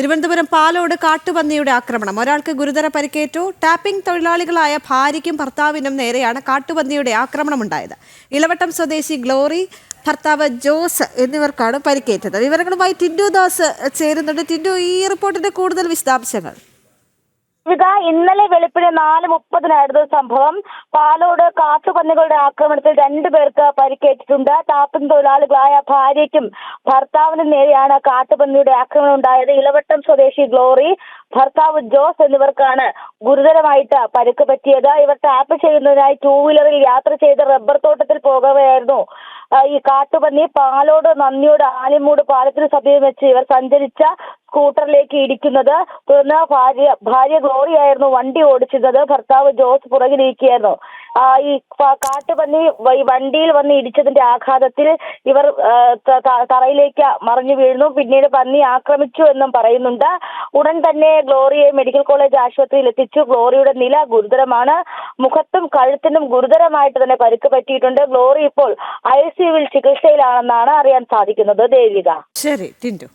തിരുവനന്തപുരം പാലോട് കാട്ടുപന്നിയുടെ ആക്രമണം. ഒരാൾക്ക് ഗുരുതര പരിക്കേറ്റു. ടാപ്പിംഗ് തൊഴിലാളികളായ ഭാര്യയ്ക്കും ഭർത്താവിനും നേരെയാണ് കാട്ടുപന്നിയുടെ ആക്രമണമുണ്ടായത്. ഇളവട്ടം സ്വദേശി ഗ്ലോറി ഭർത്താവ് ജോസ് എന്നിവർക്കാണ് പരിക്കേറ്റത്. വിവരങ്ങളുമായി ടിൻഡു ദാസ് ചേരുന്നുണ്ട്. ടിൻഡു ഈ റിപ്പോർട്ടിന്റെ കൂടുതൽ വിശദാംശങ്ങൾ. ഇത ഇന്നലെ വെളുപ്പിന് നാല് മുപ്പതിനായിരുന്നു സംഭവം. പാലോട് കാട്ടുപന്നികളുടെ ആക്രമണത്തിൽ രണ്ടു പേർക്ക് പരിക്കേറ്റിട്ടുണ്ട്. താപ്പൻ തൊഴിലാളികളായ ഭാര്യയ്ക്കും ഭർത്താവിനും നേരെയാണ് കാട്ടുപന്നിയുടെ ആക്രമണം ഉണ്ടായത്. ഇളവട്ടം സ്വദേശി ഗ്ലോറി ഭർത്താവ് ജോസ് എന്നിവർക്കാണ് ഗുരുതരമായിട്ട് പരിക്ക് പറ്റിയത്. ഇവർ ടാപ്പ് ചെയ്യുന്നതിനായി ടൂ വീലറിൽ യാത്ര ചെയ്ത് റബ്ബർ തോട്ടത്തിൽ പോകവെയായിരുന്നു. ഈ കാട്ടുപന്നി പാലോട് നന്ദിയോട് ആലിമൂട് പാലത്തിന് സമീപം വെച്ച് ഇവർ സഞ്ചരിച്ച സ്കൂട്ടറിലേക്ക് ഇടിക്കുന്നത്. തുടർന്ന് ഭാര്യ ഭാര്യ ഗ്ലോറിയായിരുന്നു വണ്ടി ഓടിച്ചിരുന്നത്. ഭർത്താവ് ജോസ് പുറകിലിരിക്കുകയായിരുന്നു. ഈ കാട്ടുപന്നി ഈ വണ്ടിയിൽ വന്ന് ഇടിച്ചതിന്റെ ആഘാതത്തിൽ ഇവർ തറയിലേക്ക് മറിഞ്ഞു വീഴുന്നു. പിന്നീട് പന്നി ആക്രമിച്ചു എന്നും പറയുന്നുണ്ട്. ഉടൻ തന്നെ ഗ്ലോറിയെ മെഡിക്കൽ കോളേജ് ആശുപത്രിയിൽ എത്തിച്ചു. ഗ്ലോറിയുടെ നില ഗുരുതരമാണ്. മുഖത്തും കഴുത്തിനും ഗുരുതരമായിട്ട് തന്നെ പരുക്ക് പറ്റിയിട്ടുണ്ട്. ഗ്ലോറി ഇപ്പോൾ ഐ സിയുവിൽ ചികിത്സയിലാണെന്നാണ് അറിയാൻ സാധിക്കുന്നത്. ദേവിക. ശരി ടിൻഡു